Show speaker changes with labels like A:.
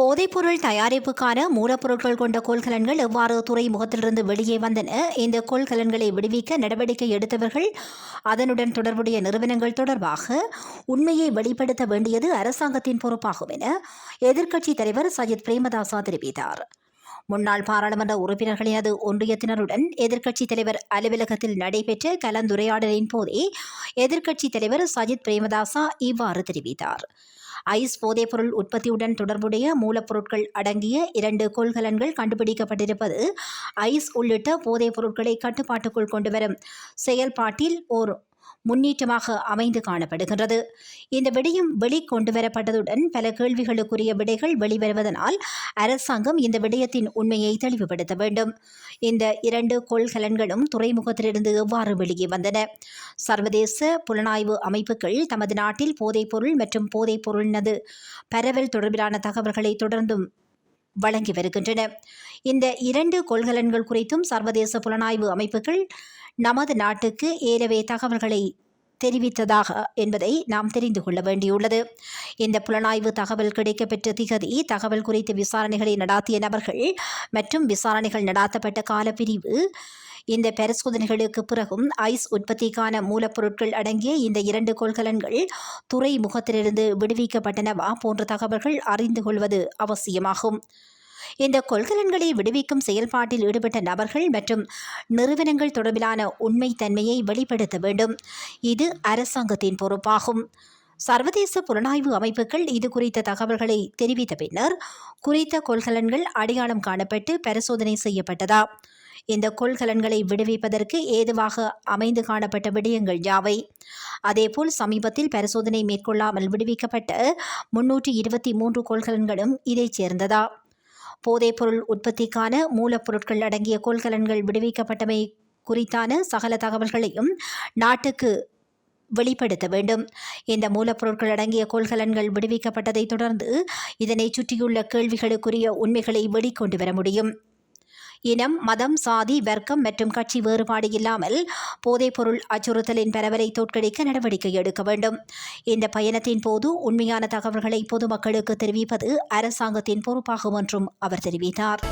A: போதைப்பொருள் தயாரிப்புக்கான மூலப்பொருட்கள் கொண்ட கொள்கலன்கள் எவ்வாறு துறைமுகத்திலிருந்து வெளியே வந்தன? இந்த கொள்கலன்களை விடுவிக்க நடவடிக்கை எடுத்தவர்கள் அதனுடன் தொடர்புடைய நிறுவனங்கள் தொடர்பாக உண்மையை வெளிப்படுத்த வேண்டியது அரசாங்கத்தின் பொறுப்பாகும் என எதிர்க்கட்சித் தலைவர் சஜித் பிரேமதாசா தெரிவித்தார். முன்னாள் பாராளுமன்ற உறுப்பினர்களினது ஒன்றியத்தினருடன் எதிர்க்கட்சித் தலைவர் அலுவலகத்தில் நடைபெற்ற கலந்துரையாடலின் போதே எதிர்க்கட்சித் தலைவர் சஜித் பிரேமதாசா இவ்வாறு தெரிவித்தார். ஐஸ் போதைப்பொருள் உற்பத்தியுடன் தொடர்புடைய மூலப்பொருட்கள் அடங்கிய இரண்டு கொள்கலன்கள் கண்டுபிடிக்கப்பட்டிருப்பது. ஐஸ் உள்ளிட்ட போதைப் பொருட்களை கட்டுப்பாட்டுக்குள் கொண்டுவரும் செயல்பாட்டில் ஓர் முன்னேற்றமாக அமைந்து காணப்படுகின்றது. இந்த விடயம் வெளிக்கொண்டு வரப்பட்டதுடன் பல கேள்விகளுக்குரிய விடைகள் வெளிவருவதனால் அரசாங்கம் இந்த விடயத்தின் உண்மையை தெளிவுபடுத்த வேண்டும். இந்த இரண்டு கொள்கலன்களும் துறைமுகத்திலிருந்து எவ்வாறு வெளியே வந்தன? சர்வதேச புலனாய்வு அமைப்புகள் தமது நாட்டில் போதைப்பொருள் மற்றும் போதைப் பொருளினது பரவல் தொடர்பிலான தகவல்களை தொடர்ந்தும் வழங்கி வருகின்றன. இந்த இரண்டு கொள்கலன்கள் குறித்தும் சர்வதேச புலனாய்வு அமைப்புகள் நமது நாட்டுக்கு ஏறவே தகவல்களை தெரிவித்ததாக என்பதை நாம் தெரிந்து கொள்ள வேண்டியுள்ளது. இந்த புலனாய்வு தகவல் கிடைக்கப்பெற்ற திகதி தகவல் குறித்து விசாரணைகளை நடாத்திய நபர்கள் மற்றும் விசாரணைகள் நடாத்தப்பட்ட காலப்பிரிவு இந்த பரிசோதனைகளுக்கு பிறகும் ஐஸ் உற்பத்திக்கான மூலப்பொருட்கள் அடங்கிய இந்த இரண்டு கொள்கலன்கள் துறைமுகத்திலிருந்து விடுவிக்கப்பட்டனவா போன்ற தகவல்கள் அறிந்து கொள்வது அவசியமாகும். இந்த கொள்கலன்களை விடுவிக்கும் செயல்பாட்டில் ஈடுபட்ட நபர்கள் மற்றும் நிறுவனங்கள் தொடர்பிலான உண்மைத்தன்மையை வெளிப்படுத்த வேண்டும். இது அரசாங்கத்தின் பொறுப்பாகும். சர்வதேச புலனாய்வு அமைப்புகள் இது குறித்த தகவல்களை தெரிவித்த பின்னர் குறித்த கொள்கலன்கள் அடையாளம் காணப்பட்டு பரிசோதனை செய்யப்பட்டதா? இந்த கொள்கலன்களை விடுவிப்பதற்கு ஏதுவாக அமைந்து காணப்பட்ட விடயங்கள் யாவை? அதேபோல் சமீபத்தில் பரிசோதனை மேற்கொள்ளாமல் விடுவிக்கப்பட்ட முன்னூற்றி இருபத்தி மூன்று கொள்கலன்களும் இதைச் சேர்ந்ததா? போதைப்பொருள் உற்பத்திக்கான மூலப்பொருட்கள் அடங்கிய கொள்கலன்கள் விடுவிக்கப்பட்டமை குறித்தான சகல தகவல்களையும் நாட்டுக்கு வெளிப்படுத்த வேண்டும். இந்த மூலப்பொருட்கள் அடங்கிய கொள்கலன்கள் விடுவிக்கப்பட்டதைத் தொடர்ந்து இதனை சுற்றியுள்ள கேள்விகளுக்குரிய உண்மைகளை வெளிக்கொண்டு வர முடியும். இனம் மதம் சாதி வர்க்கம் மற்றும் கட்சி வேறுபாடு இல்லாமல் போதைப்பொருள் அச்சுறுத்தலின் பரவலை தோற்கடிக்க நடவடிக்கை எடுக்க வேண்டும். இந்த பயணத்தின் போது உண்மையான தகவல்களை பொதுமக்களுக்கு தெரிவிப்பது அரசாங்கத்தின் பொறுப்பாகும் என்றும் அவர் தெரிவித்தார்.